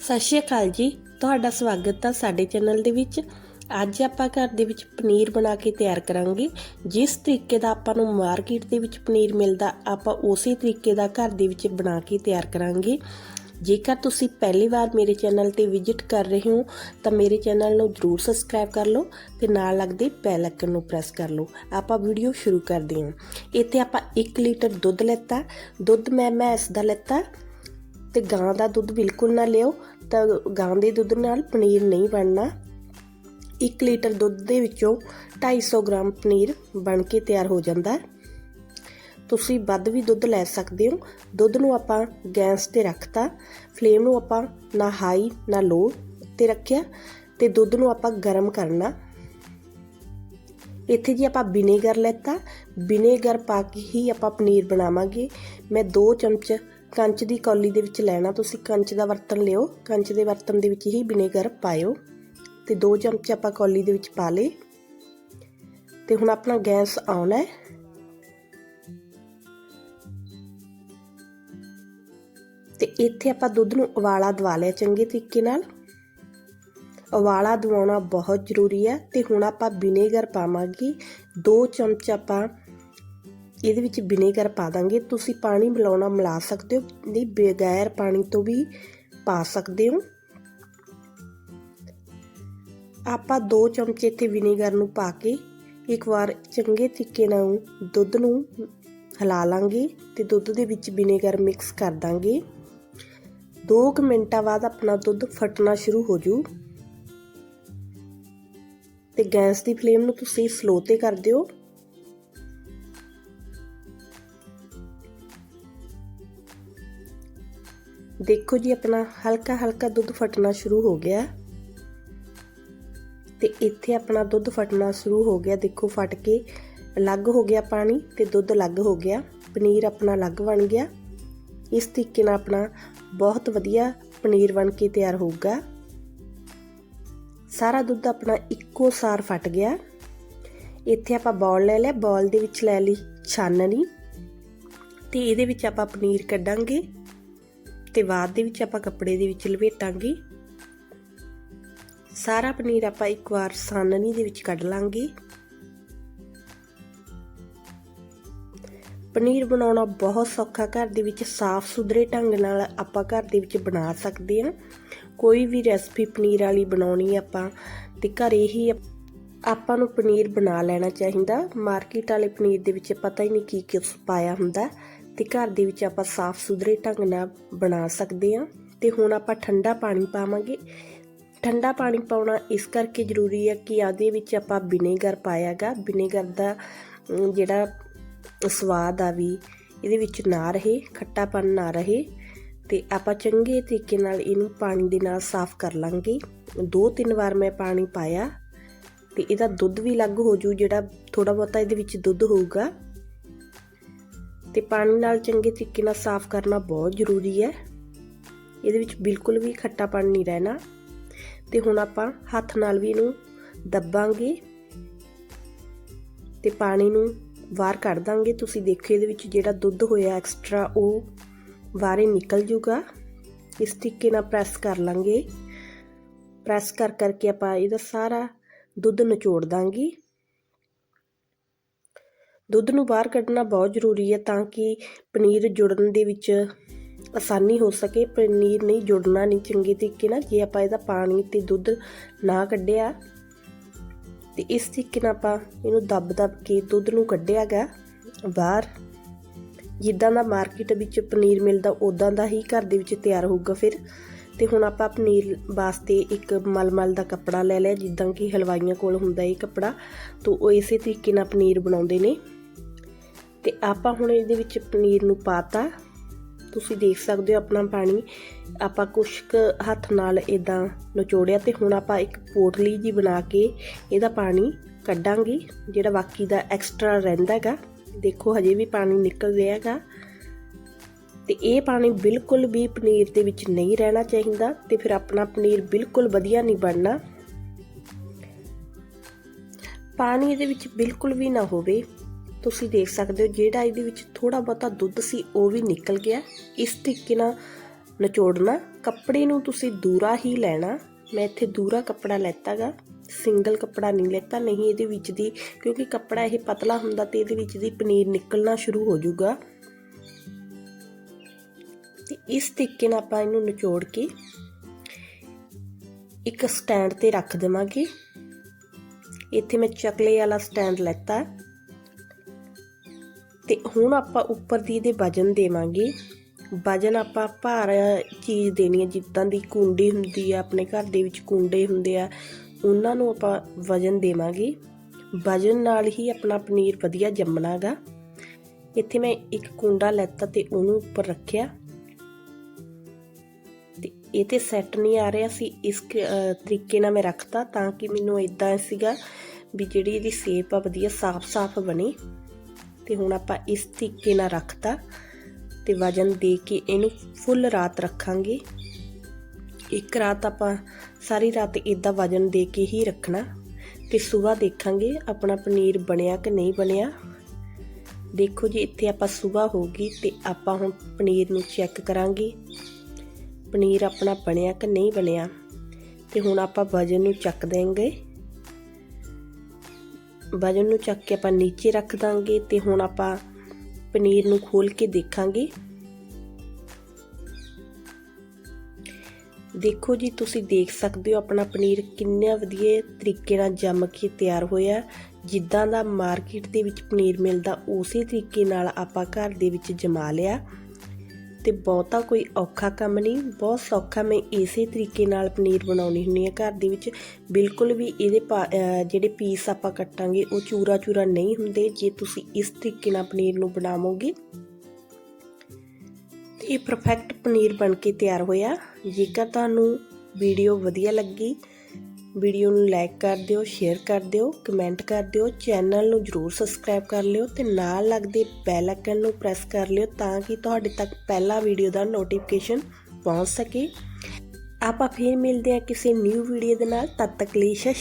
ਸਤਿ ਸ਼੍ਰੀ ਅਕਾਲ ਜੀ। ਤੁਹਾਡਾ ਸਵਾਗਤ ਹੈ ਸਾਡੇ ਚੈਨਲ ਦੇ ਵਿੱਚ। ਅੱਜ ਆਪਾਂ ਘਰ ਦੇ ਵਿੱਚ ਪਨੀਰ ਬਣਾ ਕੇ ਤਿਆਰ ਕਰਾਂਗੇ। ਜਿਸ ਤਰੀਕੇ ਦਾ ਆਪਾਂ ਨੂੰ ਮਾਰਕੀਟ ਦੇ ਵਿੱਚ ਪਨੀਰ ਮਿਲਦਾ, ਆਪਾਂ ਉਸੇ ਤਰੀਕੇ ਦਾ ਘਰ ਦੇ ਵਿੱਚ ਬਣਾ ਕੇ ਤਿਆਰ ਕਰਾਂਗੇ। ਜੇਕਰ ਤੁਸੀਂ ਪਹਿਲੀ ਵਾਰ ਮੇਰੇ ਚੈਨਲ ਤੇ ਵਿਜ਼ਿਟ ਕਰ ਰਹੇ ਹੋ, ਤਾਂ ਮੇਰੇ ਚੈਨਲ ਨੂੰ ਜਰੂਰ ਸਬਸਕ੍ਰਾਈਬ ਕਰ ਲਓ ਤੇ ਨਾਲ ਲੱਗਦੇ ਬੈਲ ਆਈਕਨ ਨੂੰ ਪ੍ਰੈਸ ਕਰ ਲਓ। ਆਪਾਂ ਵੀਡੀਓ ਸ਼ੁਰੂ ਕਰਦੇ ਹਾਂ। ਇੱਥੇ ਆਪਾਂ 1 ਲੀਟਰ ਦੁੱਧ ਲੈਤਾ। ਦੁੱਧ ਮੈਂ ਮੈਂ ਇਸ ਦਾ ਲੈਤਾ। ਤੇ ਗਾਂ ਦਾ ਦੁੱਧ ਬਿਲਕੁਲ ਨਾ ਲਿਓ, ਤਾਂ ਗਾਂ ਦੇ ਦੁੱਧ ਨਾਲ ਪਨੀਰ ਨਹੀਂ ਬਣਨਾ। 1 ਲੀਟਰ ਦੁੱਧ ਦੇ ਵਿੱਚੋਂ 250 ਗ੍ਰਾਮ ਪਨੀਰ ਬਣ ਕੇ ਤਿਆਰ ਹੋ ਜਾਂਦਾ ਹੈ। ਤੁਸੀਂ ਵੱਧ ਵੀ ਦੁੱਧ ਲੈ ਸਕਦੇ ਹੋ। ਦੁੱਧ ਨੂੰ ਆਪਾਂ ਗੈਸ ਤੇ ਰੱਖਤਾ, ਫਲੇਮ ਨੂੰ ਆਪਾਂ ਨਾ ਹਾਈ, ਨਾ ਲੋ ਤੇ ਰੱਖਿਆ ਤੇ ਦੁੱਧ ਨੂੰ ਆਪਾਂ ਗਰਮ ਕਰਨਾ। ਇੱਥੇ ਜੀ ਆਪਾਂ ਵਿਨੇਗਰ ਲੈਤਾ। ਵਿਨੇਗਰ ਪਾ ਕੇ ਹੀ ਆਪਾਂ ਪਨੀਰ ਬਣਾਵਾਂਗੇ। ਮੈਂ 2 ਚਮਚ ਕੰਚ ਦੀ ਕੌਲੀ ਦੇ ਵਿੱਚ ਲੈਣਾ, ਤੁਸੀਂ ਕੰਚ ਦਾ ਬਰਤਨ ਲਿਓ। ਕੰਚ ਦੇ ਬਰਤਨ ਦੇ ਵਿੱਚ ਹੀ ਵਿਨੇਗਰ ਪਾਇਓ। ਤੇ 2 ਚਮਚ ਆਪਾਂ ਕੌਲੀ ਦੇ ਵਿੱਚ ਪਾ ਲਏ। ਤੇ ਹੁਣ ਆਪਣਾ ਗੈਸ ਆਨ ਹੈ। ਤੇ ਇੱਥੇ ਆਪਾਂ ਦੁੱਧ ਨੂੰ ਉਬਾਲਾ ਦਵਾ ਲਿਆ ਚੰਗੇ ਤਰੀਕੇ ਨਾਲ। ਉਬਾਲਾ ਦਵਾਉਣਾ ਬਹੁਤ ਜ਼ਰੂਰੀ ਹੈ। ਤੇ ਹੁਣ ਆਪਾਂ ਵਿਨੇਗਰ ਪਾਵਾਂਗੇ। 2 ਚਮਚ ਆਪਾਂ ਇਹਦੇ ਵਿੱਚ ਵਿਨੇਗਰ ਪਾ ਦਾਂਗੇ। ਤੁਸੀਂ ਪਾਣੀ ਮਿਲਾਉਣਾ ਮਿਲਾ ਸਕਦੇ ਹੋ। ਨਹੀਂ, ਬਗੈਰ ਪਾਣੀ ਤੋਂ ਵੀ ਪਾ ਸਕਦੇ ਹੋ। ਆਪਾਂ 2 ਚਮਚੇ ਇੱਥੇ ਵਿਨੇਗਰ ਨੂੰ ਪਾ ਕੇ ਇੱਕ ਵਾਰ ਚੰਗੇ ਤਰੀਕੇ ਨਾਲ ਦੁੱਧ ਨੂੰ ਹਿਲਾ ਲਾਂਗੇ ਤੇ ਦੁੱਧ ਦੇ ਵਿੱਚ ਵਿਨੇਗਰ ਮਿਕਸ ਕਰ ਦਾਂਗੇ। 2 ਮਿੰਟਾਂ ਬਾਅਦ ਆਪਣਾ ਦੁੱਧ ਫਟਣਾ ਸ਼ੁਰੂ ਹੋ ਜੂ। ਤੇ ਗੈਸ ਦੀ ਫਲੇਮ ਨੂੰ ਤੁਸੀਂ ਸਲੋ ਤੇ ਕਰ ਦਿਓ। ਦੇਖੋ ਜੀ, ਆਪਣਾ ਹਲਕਾ ਹਲਕਾ ਦੁੱਧ ਫਟਣਾ ਸ਼ੁਰੂ ਹੋ ਗਿਆ। ਤੇ ਇੱਥੇ ਆਪਣਾ ਦੁੱਧ ਫਟਣਾ ਸ਼ੁਰੂ ਹੋ ਗਿਆ। ਦੇਖੋ, ਫਟ ਕੇ ਅਲੱਗ ਹੋ ਗਿਆ ਪਾਣੀ ਤੇ ਦੁੱਧ ਅਲੱਗ ਹੋ ਗਿਆ। ਪਨੀਰ ਆਪਣਾ ਅਲੱਗ ਬਣ ਗਿਆ। ਇਸ ਤਰੀਕੇ ਨਾਲ ਆਪਣਾ ਬਹੁਤ ਵਧੀਆ ਪਨੀਰ ਬਣ ਕੇ ਤਿਆਰ ਹੋਊਗਾ। ਸਾਰਾ ਦੁੱਧ ਆਪਣਾ ਇੱਕੋ ਸਾਰ ਫਟ ਗਿਆ। ਇੱਥੇ ਆਪਾਂ ਬੌਲ ਲੈ ਲਿਆ। ਬੌਲ ਦੇ ਵਿੱਚ ਲੈ ਲਈ ਛਾਨਣੀ। ਤੇ ਇਹਦੇ ਵਿੱਚ ਆਪਾਂ ਪਨੀਰ ਕੱਢਾਂਗੇ। ਤੇ ਬਾਅਦ ਦੇ ਵਿੱਚ ਆਪਾਂ ਕੱਪੜੇ ਦੇ ਵਿੱਚ ਲਪੇਟਾਂਗੇ। ਸਾਰਾ ਪਨੀਰ ਆਪਾਂ ਇੱਕ ਵਾਰ ਸਾਨਣੀ ਦੇ ਵਿੱਚ ਕੱਢ ਲਾਂਗੇ। ਪਨੀਰ ਬਣਾਉਣਾ ਬਹੁਤ ਸੌਖਾ, ਘਰ ਦੇ ਵਿੱਚ ਸਾਫ਼ ਸੁਥਰੇ ਢੰਗ ਨਾਲ ਆਪਾਂ ਘਰ ਦੇ ਵਿੱਚ ਬਣਾ ਸਕਦੇ ਹਾਂ। ਕੋਈ ਵੀ ਰੈਸਪੀ ਪਨੀਰ ਵਾਲੀ ਬਣਾਉਣੀ ਆਪਾਂ ਤੇ ਘਰੇ ਹੀ ਆਪਾਂ ਨੂੰ ਪਨੀਰ ਬਣਾ ਲੈਣਾ ਚਾਹੀਦਾ। ਮਾਰਕੀਟ ਵਾਲੇ ਪਨੀਰ ਦੇ ਵਿੱਚ ਪਤਾ ਹੀ ਨਹੀਂ ਕੀ ਕੀ ਪਾਇਆ ਹੁੰਦਾ। ਤੇ ਘਰ ਦੇ ਵਿੱਚ ਆਪਾਂ ਸਾਫ਼ ਸੁਥਰੇ ਢੰਗ ਨਾਲ ਬਣਾ ਸਕਦੇ ਹਾਂ। ਤੇ ਹੁਣ ਆਪਾਂ ਠੰਡਾ ਪਾਣੀ ਪਾਵਾਂਗੇ। ਠੰਡਾ ਪਾਣੀ ਪਾਉਣਾ ਇਸ ਕਰਕੇ ਜ਼ਰੂਰੀ ਹੈ ਕਿ ਆਦੇ ਵਿੱਚ ਆਪਾਂ ਵਿਨੇਗਰ ਪਾਇਆਗਾ ਵਿਨੇਗਰ ਦਾ ਜਿਹੜਾ ਸਵਾਦ ਆ ਵੀ, ਇਹਦੇ ਵਿੱਚ ਨਾ ਰਹੇ, ਖੱਟਾਪਨ ਨਾ ਰਹੇ। ਤੇ ਆਪਾਂ ਚੰਗੇ ਤਰੀਕੇ ਨਾਲ ਇਹਨੂੰ ਪਾਣੀ ਦੇ ਨਾਲ ਸਾਫ਼ ਕਰ ਲਾਂਗੇ। ਦੋ ਤਿੰਨ ਵਾਰ ਮੈਂ ਪਾਣੀ ਪਾਇਆ। ਤੇ ਇਹਦਾ ਦੁੱਧ ਵੀ ਅਲੱਗ ਹੋ ਜੂ, ਜਿਹੜਾ ਥੋੜਾ ਬਹੁਤਾ ਇਹਦੇ ਵਿੱਚ ਦੁੱਧ ਹੋਊਗਾ। ਤੇ ਪਾਣੀ ਨਾਲ ਚੰਗੇ ਤਰੀਕੇ ਨਾਲ ਸਾਫ਼ ਕਰਨਾ ਬਹੁਤ ਜ਼ਰੂਰੀ ਹੈ। ਇਹਦੇ ਵਿੱਚ ਬਿਲਕੁਲ ਵੀ ਖੱਟਾਪਨ ਨਹੀਂ ਰਹਿਣਾ। ਤੇ ਹੁਣ ਆਪਾਂ ਹੱਥ ਨਾਲ ਵੀ ਇਹਨੂੰ ਦੱਬਾਂਗੇ। ਤੇ ਪਾਣੀ ਨੂੰ ਬਾਹਰ ਕੱਢ ਦਾਂਗੇ। ਤੁਸੀਂ ਦੇਖੋ ਇਹਦੇ ਵਿੱਚ ਜਿਹੜਾ ਦੁੱਧ ਹੋਇਆ ਐਕਸਟਰਾ ਉਹ ਬਾਹਰੇ ਨਿਕਲ ਜੂਗਾ। ਇਸ ਤਰੀਕੇ ਨਾਲ ਪ੍ਰੈਸ ਕਰ ਲਾਂਗੇ। ਪ੍ਰੈਸ ਕਰ ਕਰਕੇ ਆਪਾਂ ਇਹਦਾ ਸਾਰਾ ਦੁੱਧ ਨਿਚੋੜ ਦਾਂਗੇ। ਦੁੱਧ ਨੂੰ ਬਾਹਰ ਕੱਢਣਾ ਬਹੁਤ ਜ਼ਰੂਰੀ ਹੈ ਤਾਂ ਕਿ ਪਨੀਰ ਜੁੜਨ ਦੇ ਵਿੱਚ ਆਸਾਨੀ ਹੋ ਸਕੇ। ਪਨੀਰ ਨਹੀਂ ਜੁੜਨਾ ਨਹੀਂ ਚੰਗੇ ਤਰੀਕੇ ਨਾਲ, ਜੇ ਆਪਾਂ ਇਹਦਾ ਪਾਣੀ ਤੇ ਦੁੱਧ ਨਾ ਕੱਢਿਆ, ਤੇ ਇਸ ਤਰੀਕੇ ਨਾਲ ਆਪਾਂ ਇਹਨੂੰ ਦੱਬ-ਦੱਬ ਕੇ ਦੁੱਧ ਨੂੰ ਕੱਢਿਆਗਾ ਬਾਹਰ। ਜਿੱਦਾਂ ਦਾ ਮਾਰਕੀਟ ਵਿੱਚ ਪਨੀਰ ਮਿਲਦਾ ਉਦਾਂ ਦਾ ਹੀ ਘਰ ਦੇ ਵਿੱਚ ਤਿਆਰ ਹੋਊਗਾ ਫਿਰ। ਤੇ ਹੁਣ ਆਪਾਂ ਪਨੀਰ ਵਾਸਤੇ ਇੱਕ ਮਲਮਲ ਦਾ ਕੱਪੜਾ ਲੈ ਲਿਆ, ਜਿੱਦਾਂ ਕਿ ਹਲਵਾਈਆਂ ਕੋਲ ਹੁੰਦਾ ਇਹ ਕੱਪੜਾ। ਤੋਂ ਉਹ ਇਸੇ ਤਰੀਕੇ ਨਾਲ ਪਨੀਰ ਬਣਾਉਂਦੇ ਨੇ। ਤੇ ਆਪਾਂ ਹੁਣ ਇਹਦੇ ਵਿੱਚ ਪਨੀਰ ਨੂੰ ਪਾਤਾ। ਤੁਸੀਂ ਦੇਖ ਸਕਦੇ ਹੋ ਆਪਣਾ ਪਾਣੀ। ਆਪਾਂ ਕੁਛ ਕੁ ਹੱਥ ਨਾਲ ਇਦਾਂ ਨਚੋੜਿਆ ਤੇ ਹੁਣ ਆਪਾਂ ਇੱਕ ਪੋਟਲੀ ਜੀ ਬਣਾ ਕੇ ਇਹਦਾ ਪਾਣੀ ਕੱਢਾਂਗੇ, ਜਿਹੜਾ ਬਾਕੀ ਦਾ ਐਕਸਟਰਾ ਰਹਿੰਦਾ ਹੈਗਾ। ਦੇਖੋ ਹਜੇ ਵੀ ਪਾਣੀ ਨਿਕਲ ਰਿਹਾ ਹੈਗਾ। ਤੇ ਇਹ ਪਾਣੀ ਬਿਲਕੁਲ ਵੀ ਪਨੀਰ ਦੇ ਵਿੱਚ ਨਹੀਂ ਰਹਿਣਾ ਚਾਹੀਦਾ ਤੇ ਫਿਰ ਆਪਣਾ ਪਨੀਰ ਬਿਲਕੁਲ ਵਧੀਆ ਨਹੀਂ ਬਣਨਾ। ਪਾਣੀ ਇਹਦੇ ਵਿੱਚ ਬਿਲਕੁਲ ਵੀ ਨਾ ਹੋਵੇ। ਤੁਸੀਂ ਦੇਖ ਸਕਦੇ ਹੋ ਜਿਹੜਾ ਇਹਦੇ ਵਿੱਚ ਥੋੜਾ ਬਹੁਤਾ ਦੁੱਧ ਸੀ, ਉਹ ਵੀ ਨਿਕਲ ਗਿਆ। ਇਸ ਤਰੀਕੇ ਨਾਲ ਨਿਚੋੜਨਾ। ਕੱਪੜੇ ਨੂੰ ਤੁਸੀਂ ਦੂਰਾ ਹੀ ਲੈਣਾ। ਮੈਂ ਇੱਥੇ ਦੂਰਾ ਕੱਪੜਾ ਲੈਤਾਗਾ। ਸਿੰਗਲ ਕੱਪੜਾ ਨਹੀਂ ਲੈਤਾ, ਨਹੀਂ ਇਹਦੇ ਵਿੱਚ ਦੀ, ਕਿਉਂਕਿ ਕੱਪੜਾ ਇਹ ਪਤਲਾ ਹੁੰਦਾ ਤੇ ਇਹਦੇ ਵਿੱਚ ਦੀ ਪਨੀਰ ਨਿਕਲਣਾ ਸ਼ੁਰੂ ਹੋ ਜਾਊਗਾ। ਤੇ ਇਸ ਤਰੀਕੇ ਨਾਲ ਆਪਾਂ ਇਹਨੂੰ ਨਿਚੋੜ ਕੇ ਇੱਕ ਸਟੈਂਡ ਤੇ ਰੱਖ ਦੇਵਾਂਗੇ। ਇੱਥੇ ਮੈਂ ਚਕਲੇ ਵਾਲਾ ਸਟੈਂਡ ਲੈਤਾ। ਤੇ ਹੁਣ ਆਪਾਂ ਉੱਪਰ ਦੀ ਇਹਦੇ ਵਜਨ ਦੇਵਾਂਗੇ। ਵਜਨ ਆਪਾਂ ਭਾਰ ਚੀਜ਼ ਦੇਣੀ ਹੈ, ਜਿੱਦਾਂ ਦੀ ਕੁੰਡੀ ਹੁੰਦੀ ਆ, ਆਪਣੇ ਘਰ ਦੇ ਵਿੱਚ ਕੁੰਡੇ ਹੁੰਦੇ ਆ, ਉਹਨਾਂ ਨੂੰ ਆਪਾਂ ਵਜਨ ਦੇਵਾਂਗੇ। ਵਜਨ ਨਾਲ ਹੀ ਆਪਣਾ ਪਨੀਰ ਵਧੀਆ ਜੰਮਣਾਗਾ। ਇੱਥੇ ਮੈਂ ਇੱਕ ਕੁੰਡਾ ਲੈਤਾ ਤੇ ਉਹਨੂੰ ਉੱਪਰ ਰੱਖਿਆ। ਤੇ ਇਹ ਤੇ ਸੈੱਟ ਨਹੀਂ ਆ ਰਿਹਾ ਸੀ, ਇਸ ਤਰੀਕੇ ਨਾਲ ਮੈਂ ਰੱਖਤਾ ਤਾਂ ਕਿ ਮੈਨੂੰ ਇਦਾਂ ਸੀਗਾ ਵੀ ਜਿਹੜੀ ਇਹਦੀ ਸ਼ੇਪ ਆ ਵਧੀਆ ਸਾਫ਼-ਸਾਫ਼ ਬਣੇ। ਤੇ ਹੁਣ ਆਪਾਂ ਇਸ ਤਰੀਕੇ ਨਾਲ ਰੱਖਤਾ ਤੇ ਵਜਨ ਦੇ ਕੇ ਇਹਨੂੰ ਫੁੱਲ ਰਾਤ ਰੱਖਾਂਗੇ। ਇੱਕ ਰਾਤ ਆਪਾਂ ਸਾਰੀ ਰਾਤ ਇਦਾਂ ਵਜਨ ਦੇ ਕੇ ਹੀ ਰੱਖਣਾ ਤੇ ਸਵੇਰ ਦੇਖਾਂਗੇ ਆਪਣਾ ਪਨੀਰ ਬਣਿਆ ਕਿ ਨਹੀਂ ਬਣਿਆ। ਦੇਖੋ ਜੀ, ਇੱਥੇ ਆਪਾਂ ਸਵੇਰ ਹੋ ਗਈ ਤੇ ਆਪਾਂ ਹੁਣ ਪਨੀਰ ਨੂੰ ਚੈੱਕ ਕਰਾਂਗੇ। ਪਨੀਰ ਆਪਣਾ ਬਣਿਆ ਕਿ ਨਹੀਂ ਬਣਿਆ ਤੇ ਹੁਣ ਆਪਾਂ ਵਜਨ ਨੂੰ ਚੱਕ ਦੇਂਗੇ ਵਜਨ ਨੂੰ ਚੱਕ ਕੇ ਆਪਾਂ ਨੀਚੇ ਰੱਖ ਦਾਂਗੇ ਤੇ ਹੁਣ ਆਪਾਂ ਪਨੀਰ ਨੂੰ ਖੋਲ ਕੇ ਦੇਖਾਂਗੇ। ਦੇਖੋ ਜੀ, ਤੁਸੀਂ ਦੇਖ ਸਕਦੇ ਹੋ ਆਪਣਾ ਪਨੀਰ ਕਿੰਨਾ ਵਧੀਆ ਤਰੀਕੇ ਨਾਲ ਜੰਮ ਕੇ ਤਿਆਰ ਹੋਇਆ। ਜਿੱਦਾਂ ਦਾ ਮਾਰਕੀਟ ਦੇ ਵਿੱਚ ਪਨੀਰ ਮਿਲਦਾ, ਉਸੇ ਤਰੀਕੇ ਨਾਲ ਆਪਾਂ ਘਰ ਦੇ ਵਿੱਚ ਜਮਾ ਲਿਆ। ਤੇ ਬਹੁਤਾ ਕੋਈ ਔਖਾ ਕੰਮ ਨਹੀਂ। ਬਹੁਤ ਸੌਖਾ ਮੈਂ ਇਸੇ ਤਰੀਕੇ ਨਾਲ ਪਨੀਰ ਬਣਾਉਣੀ ਹੁੰਦੀ ਹੈ। ਘਰ ਦੇ ਵਿੱਚ ਬਿਲਕੁਲ ਵੀ ਇਹਦੇ ਪਾ- ਜਿਹੜੇ ਪੀਸ ਆਪਾਂ ਕੱਟਾਂਗੇ, ਉਹ ਚੂਰਾ ਚੂਰਾ ਨਹੀਂ ਹੁੰਦੇ। ਜੇ ਤੁਸੀਂ ਇਸ ਤਰੀਕੇ ਨਾਲ ਪਨੀਰ ਨੂੰ ਬਣਾਵੋਗੇ ਇਹ ਪਰਫੈਕਟ ਪਨੀਰ ਬਣ ਕੇ ਤਿਆਰ ਹੋਇਆ। ਜੇਕਰ ਤੁਹਾਨੂੰ ਵੀਡੀਓ ਵਧੀਆ ਲੱਗੀ ਵੀਡੀਓ ਨੂੰ ਲਾਈਕ ਕਰ ਦਿਓ, ਸ਼ੇਅਰ ਕਰ ਦਿਓ, ਕਮੈਂਟ ਕਰ ਦਿਓ, ਚੈਨਲ ਨੂੰ ਜਰੂਰ ਸਬਸਕ੍ਰਾਈਬ ਕਰ ਲਿਓ ਤੇ ਨਾਲ ਲੱਗਦੇ ਬੈਲ ਆਈਕਨ ਨੂੰ ਪ੍ਰੈਸ ਕਰ ਲਿਓ ਤਾਂ ਕਿ ਤੁਹਾਡੇ ਤੱਕ ਪਹਿਲਾ ਵੀਡੀਓ ਦਾ ਨੋਟੀਫਿਕੇਸ਼ਨ ਪਹੁੰਚ ਸਕੇ। ਆਪਾਂ ਫੇਰ ਮਿਲਦੇ ਹਾਂ ਕਿਸੇ ਨਿਊ ਵੀਡੀਓ ਦੇ ਨਾਲ, ਤਦ ਤੱਕ ਲਈ ਸਤਿ